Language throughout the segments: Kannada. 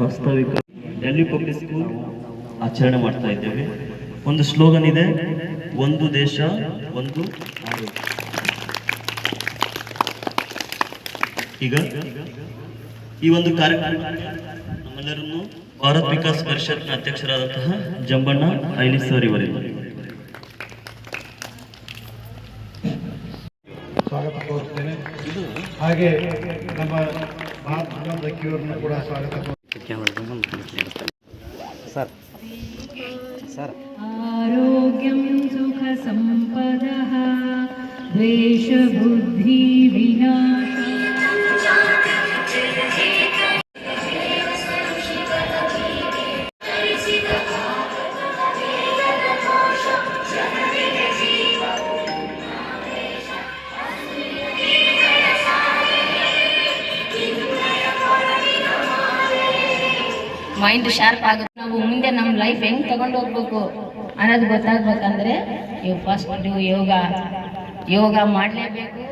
ವಾಸ್ತವಿಕ ಡೆಲ್ಲಿ ಪಬ್ಲಿಕ್ ಸ್ಕೂಲ್ ಆಚರಣೆ ಮಾಡ್ತಾ ಇದ್ದೇವೆ. ಒಂದು ಸ್ಲೋಗನ್ ಇದೆ, ಒಂದು ದೇಶ, ಒಂದು ಈಗ ಈ ಒಂದು ಕಾರ್ಯಕ್ರಮ ನಮ್ಮೆಲ್ಲರನ್ನು ಭಾರತ್ ವಿಕಾಸ್ ಪರಿಷತ್ನ ಅಧ್ಯಕ್ಷರಾದಂತಹ ಜಂಬಣ್ಣ ಐಲಿ ಸರ್ ಹಾಗೆ ನಮ್ಮ ಮಹಾತ್ಮ ಗಾಂಧಿಯವ್ರನ್ನ ಕೂಡ ಸ್ವಾಗತ ಸರ್ ಸರ್. ಆರೋಗ್ಯಂ ಸುಖ ಸಂಪದ ದ್ವೇಷ ಬುದ್ಧಿ ವಿನಾಶ ಮೈಂಡ್ ಶಾರ್ಪ್ ಆಗುತ್ತೆ. ನಾವು ಮುಂದೆ ನಮ್ಮ ಲೈಫ್ ಹೆಂಗ್ ತಗೊಂಡು ಹೋಗ್ಬೇಕು ಅನ್ನೋದು ಗೊತ್ತಾಗ್ಬೇಕಂದ್ರೆ ನೀವು ಫಸ್ಟ್ ಯೋಗ. ಯೋಗ ಮಾಡಲೇಬೇಕು.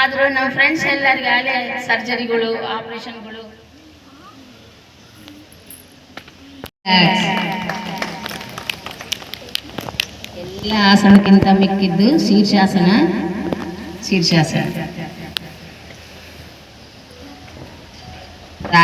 ಆದ್ರೂ ನಮ್ಮ ಫ್ರೆಂಡ್ಸ್ ಎಲ್ಲರಿಗೆ ಅಲ್ಲೇ ಸರ್ಜರಿಗಳು ಆಪರೇಷನ್ಗಳು ಎಲ್ಲ ಆಸನಕ್ಕಿಂತ ಮಿಕ್ಕಿದ್ದು ಶೀರ್ಷಾಸನ ಶೀರ್ಷಾಸನ.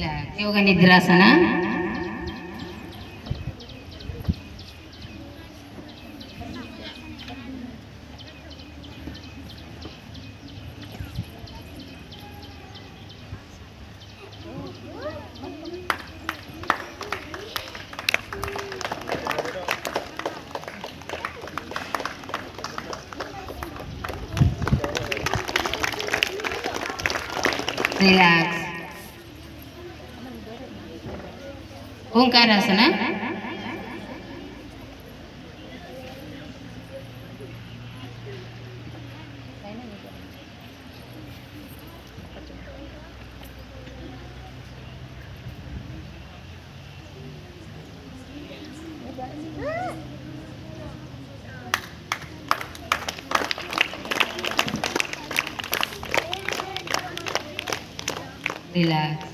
केला योग निद्रासना Relax. ಓಂಕಾರಾಸನ ರಿಲ್ಯಾಕ್ಸ್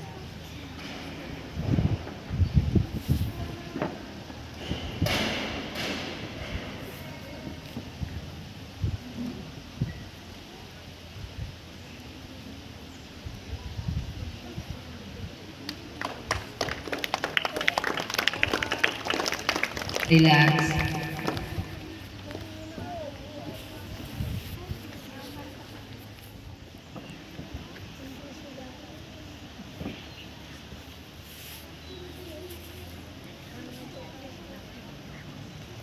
ರಿಲ್ಯಾಕ್ಸ್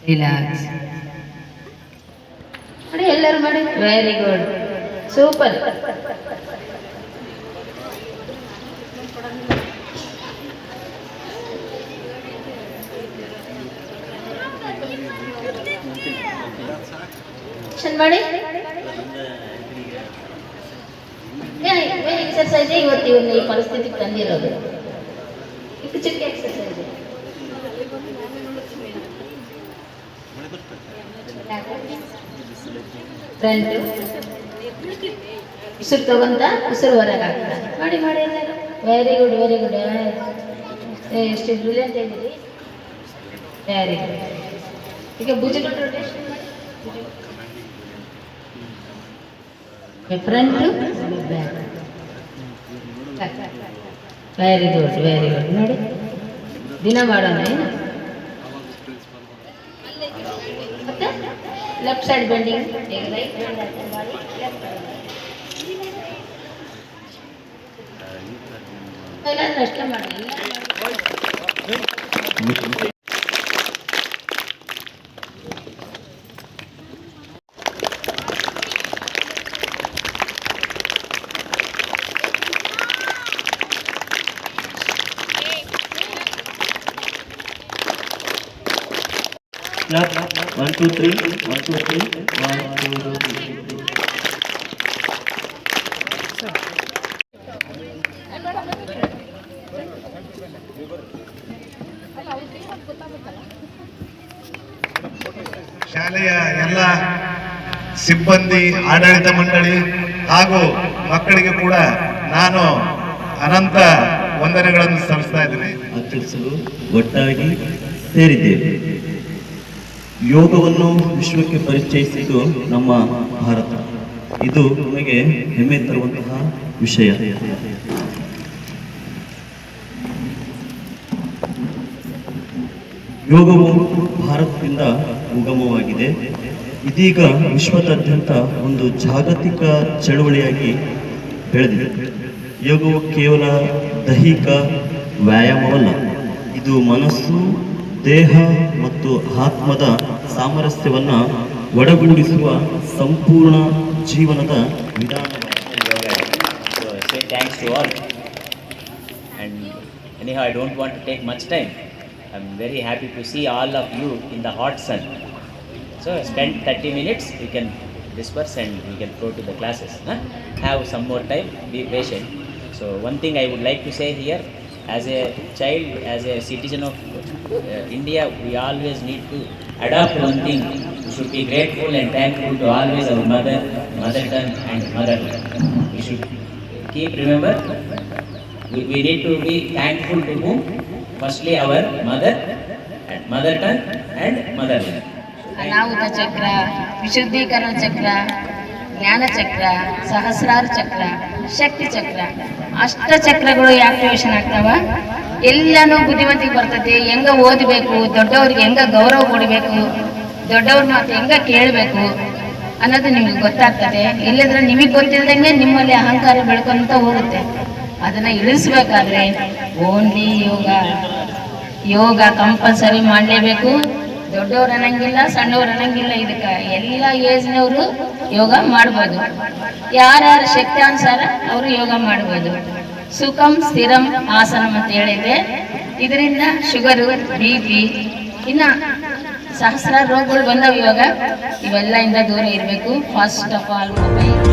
ರಿಲ್ಯಾಕ್ಸ್ ಮಾಡಿ ಎಲ್ಲರೂ ಮಾಡಿ ವೆರಿ ಗುಡ್ ಸೂಪರ್ ಚೆಂದ ಮಾಡಿ? ಎಕ್ಸರ್ಸೈಸ್ ಇವತ್ತು ಇವ್ರನ್ನ ಈ ಪರಿಸ್ಥಿತಿಗೆ ತಂದಿರೋದು. ಚಿಕ್ಕ ಚಿಕ್ಕ ಎಕ್ಸರ್ಸೈಸ್ ಫ್ರಂಟ್ ಉಸಿರು ತಗೊಂತ ಉಸಿರು ಹೊರಗೆ ಹಾಕ್ತಾರೆ. ಮಾಡಿ ಮಾಡಿ ವೆರಿ ಗುಡ್ ವೆರಿ ಗುಡ್ ಎಷ್ಟು ಬ್ರಿಲಿಯಂಟ್ ಆಗಿರಿ ವೆರಿ ಗುಡ್ ಈಗ ಭುಜಗಳು ರೊಟೇಷನ್ ಮಾಡಿ front back very good very good ನೋಡಿ ದಿನ ಮಾಡೋಣ ಏನು ಮತ್ತೆ ಲೆಫ್ಟ್ ಸೈಡ್ ಬೆಂಡಿಂಗ್ ಈಗ ರೈಟ್ ಮಾಡಿ ಲೆಫ್ಟ್ ಎಲ್ಲರೂ ಅಷ್ಟೇ ಮಾಡಿ clap one two, three one two, three one two, three. ಶಾಲೆಯ ಎಲ್ಲ ಸಿಬ್ಬಂದಿ ಆಡಳಿತ ಮಂಡಳಿ ಹಾಗೂ ಮಕ್ಕಳಿಗೆ ಕೂಡ ನಾನು ಅನಂತ ವಂದನೆಗಳನ್ನು ಸಲ್ಲಿಸ್ತಾ ಇದ್ದೇನೆ. ಆಚರಿಸಲು ಒಟ್ಟಾಗಿ ಸೇರಿದ್ದೇವೆ. ಯೋಗವನ್ನು ವಿಶ್ವಕ್ಕೆ ಪರಿಚಯಿಸಿದ್ದು ನಮ್ಮ ಭಾರತ. ಇದು ನಮಗೆ ಹೆಮ್ಮೆ ತರುವಂತಹ ವಿಷಯ. ಯೋಗವು ಭಾರತದಿಂದ ಉಗಮವಾಗಿದೆ. ಇದೀಗ ವಿಶ್ವದಾದ್ಯಂತ ಒಂದು ಜಾಗತಿಕ ಚಳುವಳಿಯಾಗಿ ಬೆಳೆದಿದೆ. ಯೋಗವು ಕೇವಲ ದೈಹಿಕ ವ್ಯಾಯಾಮವಲ್ಲ, ಇದು ಮನಸ್ಸು ದೇಹ ಮತ್ತು ಆತ್ಮದ ಸಾಮರಸ್ಯವನ್ನು ಒಡಗೂಡಿಸುವ ಸಂಪೂರ್ಣ ಜೀವನದ ವಿಧಾನವಾಗಿದೆ So I say thanks to all. And anyhow, I don't want to take much time. I'm very happy to see all of you in the hot sun. So spend 30 minutes, we can disperse and we can go to the classes. Huh? Have some more time, be patient. So one thing I would like to say here, as a child, as a citizen of uh, India, we always need to adopt one thing. We should be grateful and thankful to always our mother, mother tongue and mother. We should keep remember, we, we need to be thankful to whom? Firstly our mother, and mother tongue and motherland. ಅನಾಹುತ ಚಕ್ರ ವಿಶುದ್ಧೀಕರಣ ಚಕ್ರ ಜ್ಞಾನ ಚಕ್ರ ಸಹಸ್ರಾರ ಚಕ್ರ, ಶಕ್ತಿ ಚಕ್ರ. ಅಷ್ಟ ಚಕ್ರಗಳು ಆಕ್ಟಿವೇಶನ್ ಆಗ್ತಾವ? ಎಲ್ಲಾನು ಬುದ್ಧಿವಂತಿಗೆ ಬರ್ತದೆ. ಹೆಂಗ ಓದಬೇಕು? ದೊಡ್ಡವ್ರಿಗೆ ಹೆಂಗ ಗೌರವ ಕೊಡಬೇಕು? ದೊಡ್ಡವ್ರ ಮಾತು ಹೆಂಗ ಕೇಳಬೇಕು? ಅನ್ನೋದು ನಿಮಗೆ ಗೊತ್ತಾಗ್ತದೆ. ಇಲ್ಲದ್ರೆ ನಿಮಗೆ ಗೊತ್ತಿಲ್ದಂಗೆ ನಿಮ್ಮಲ್ಲಿ ಅಹಂಕಾರ ಬೆಳ್ಕೊಂತ ಹೋಗುತ್ತೆ. ಅದನ್ನ ಇಳಿಸ್ಬೇಕಾದ್ರೆ ಓನ್ಲಿ ಯೋಗ. ಯೋಗ ಕಂಪಲ್ಸರಿ ಮಾಡಲೇಬೇಕು. ದೊಡ್ಡವ್ರು ಅನ್ನಂಗಿಲ್ಲ, ಸಣ್ಣವ್ರು ಅನ್ನಂಗಿಲ್ಲ. ಇದಕ್ಕೆ ಎಲ್ಲ ಏಜ್ನವರು ಯೋಗ ಮಾಡ್ಬೋದು. ಯಾರ್ಯಾರ ಅನುಸಾರ ಅವರು ಯೋಗ ಮಾಡ್ಬೋದು. ಸುಖಂ ಸ್ಥಿರಂ ಆಸನಂ ಅಂತ ಹೇಳಿದೆ ಇದರಿಂದ ಶುಗರು, ಬಿ ಪಿ, ಇನ್ನ ಸಹಸ್ರಾರು ರೋಗಗಳು ಬಂದವು ಇವಾಗ. ಇವೆಲ್ಲ ಇಂದ ದೂರ ಇರಬೇಕು. First of all mobile